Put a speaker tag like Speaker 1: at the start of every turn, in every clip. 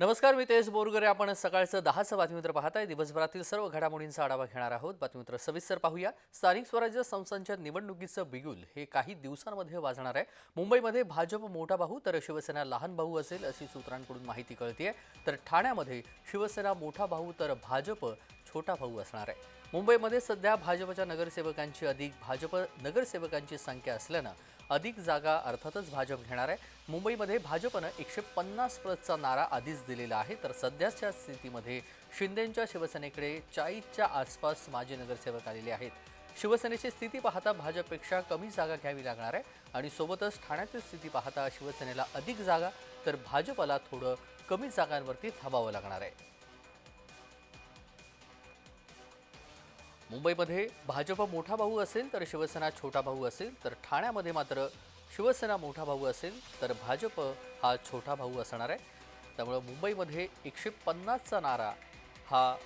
Speaker 1: नमस्कार मी तेज बोरगरे. आपण सकाळचं दहाचं बातमीपत्र पाहताय. दिवसभरातील सर्व घडामोडींचा आढावा घेणार आहोत. बातमीपत्र सविस्तर पाहूया. स्थानिक स्वराज्य संस्थांच्या निवडणुकीचं बिगुल हे काही दिवसांमध्ये वाजणार आहे. मुंबईमध्ये भाजप मोठा भाऊ तर शिवसेना लहान भाऊ असेल अशी सूत्रांकडून माहिती कळतीये. तर ठाण्यामध्ये शिवसेना मोठा भाऊ तर भाजप छोटा भाऊ असणार आहे. मुंबईमध्ये सध्या भाजपच्या नगरसेवकांची अधिक भाजप नगरसेवकांची संख्या असल्यानं अधिक जागा अर्थातच भाजप घेणार आहे. मुंबईमध्ये भाजपनं एकशे पन्नास प्लसचा नारा आधीच दिलेला आहे. तर सध्याच्या स्थितीमध्ये शिंदेंच्या शिवसेनेकडे चाळीसच्या आसपास माजी नगरसेवक आलेले आहेत. शिवसेनेची स्थिती पाहता भाजपपेक्षा कमी जागा घ्यावी लागणार आहे आणि सोबतच ठाण्यातील स्थिती पाहता शिवसेनेला अधिक जागा तर भाजपला थोडं कमी जागांवरती थांबावं लागणार आहे. मुंबईमध्ये भाजप मोठा भाऊ असेल तर शिवसेना छोटा भाऊ असेल तर ठाण्यामध्ये मात्र शिवसेना मोठा भाऊ असेल तर भाजप हा छोटा भाऊ असणार आहे. त्यामुळं मुंबईमध्ये एकशे पन्नासचा नारा हा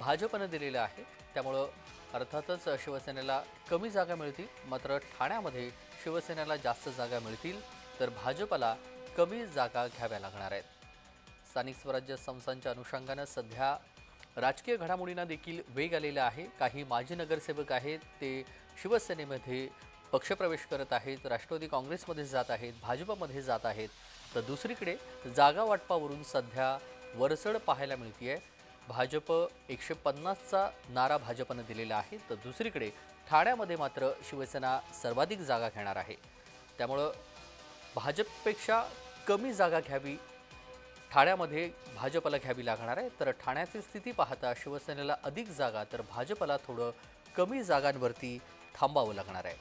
Speaker 1: भाजपनं दिलेला आहे. त्यामुळं अर्थातच शिवसेनेला कमी जागा मिळतील मात्र ठाण्यामध्ये शिवसेनेला जास्त जागा मिळतील तर भाजपला कमी जागा घ्याव्या लागणार आहेत. स्थानिक स्वराज्य संस्थांच्या अनुषंगानं सध्या राजकीय घडामोडींना देखील वेग आलेला आहे. काही माजी नगरसेवक आहेत ते शिवसेनेमध्ये पक्षप्रवेश करत आहेत राष्ट्रवादी काँग्रेसमध्ये जात आहेत भाजपमध्ये जात आहेत. तर दुसरीकडे जागा वाटपावरून सध्या वरचढ पाहायला मिळते भाजप एकशे पन्नासचा नारा भाजपनं दिलेला आहे. तर दुसरीकडे ठाण्यामध्ये मात्र शिवसेना सर्वाधिक जागा घेणार आहे. त्यामुळं भाजपपेक्षा कमी जागा घ्यावी ठाण्यामध्ये भाजपला घ्यावी लागणार आहे. तर ठाण्याची स्थिती पाहता शिवसेनेला अधिक जागा तर भाजपला थोडं कमी जागांवरती थांबावं लागणार आहे.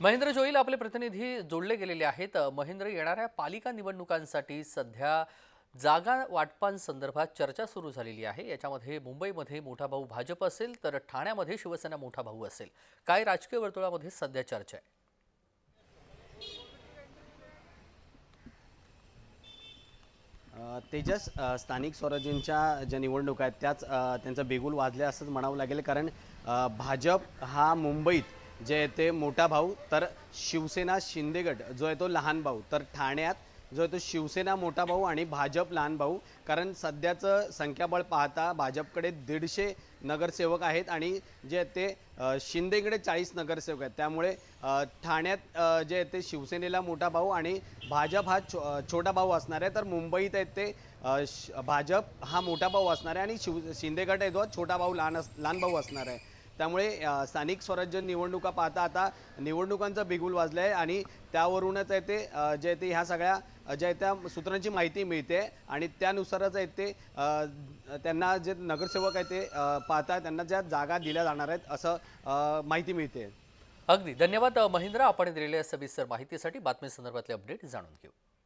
Speaker 1: महेंद्र जोईल आपले प्रतिनिधी जोडले गेलेले आहेत. महेंद्र येणाऱ्या पालिका निवडणुकांसाठी सध्या जागा वाटपांसंदर्भात चर्चा सुरू झालेली आहे. याच्यामध्ये मुंबईमध्ये मोठा भाऊ भाजप असेल तर ठाण्यामध्ये शिवसेना मोठा भाऊ असेल. काय राजकीय वर्तुळामध्ये सध्या चर्चा आहे?
Speaker 2: तेजस स्थानिक स्वराज्यांच्या ज्या निवडणुका आहेत त्याच त्यांचं त्यांचा बेगुल वाजले असंच म्हणावं लागेल कारण भाजप हा मुंबईत जे आहे ते मोठा भाऊ तर शिवसेना शिंदेगड जो आहे तो लहान भाऊ तर ठाण्यात जो आहे तो शिवसेना मोठा भाऊ आणि भाजप लहान भाऊ. कारण सध्याचं संख्याबळ पाहता भाजपकडे दीडशे नगरसेवक आहेत आणि जे आहेत ते शिंदेकडे चाळीस नगरसेवक आहेत. त्यामुळे ठाण्यात जे आहे ते शिवसेनेला मोठा भाऊ आणि भाजप हा छो छोटा भाऊ असणार आहे. तर मुंबईत आहेत ते श- भाजप हा मोठा भाऊ असणार आहे आणि शिव शिंदेगड आहे तो छोटा भाऊ लहान अस लहान भाऊ असणार आहे. त्यामुळे स्थानिक स्वराज्य निवडणुका पाहता आता निवडणुकांचा बिगुल वाजला आहे आणि त्यावरूनच आहे ते जे आहे ते ह्या सगळ्या ज्या त्या सूत्रांची माहिती मिळते आणि त्यानुसारच आहेत ते त्यांना जे नगरसेवक आहेत ते पाहता त्यांना ज्या जागा दिल्या जाणार आहेत असं माहिती मिळते.
Speaker 1: अगदी. धन्यवाद महेंद्र. आपण दिलेल्या सविस्तर माहितीसाठी बातमी संदर्भातले अपडेट जाणून घेऊ.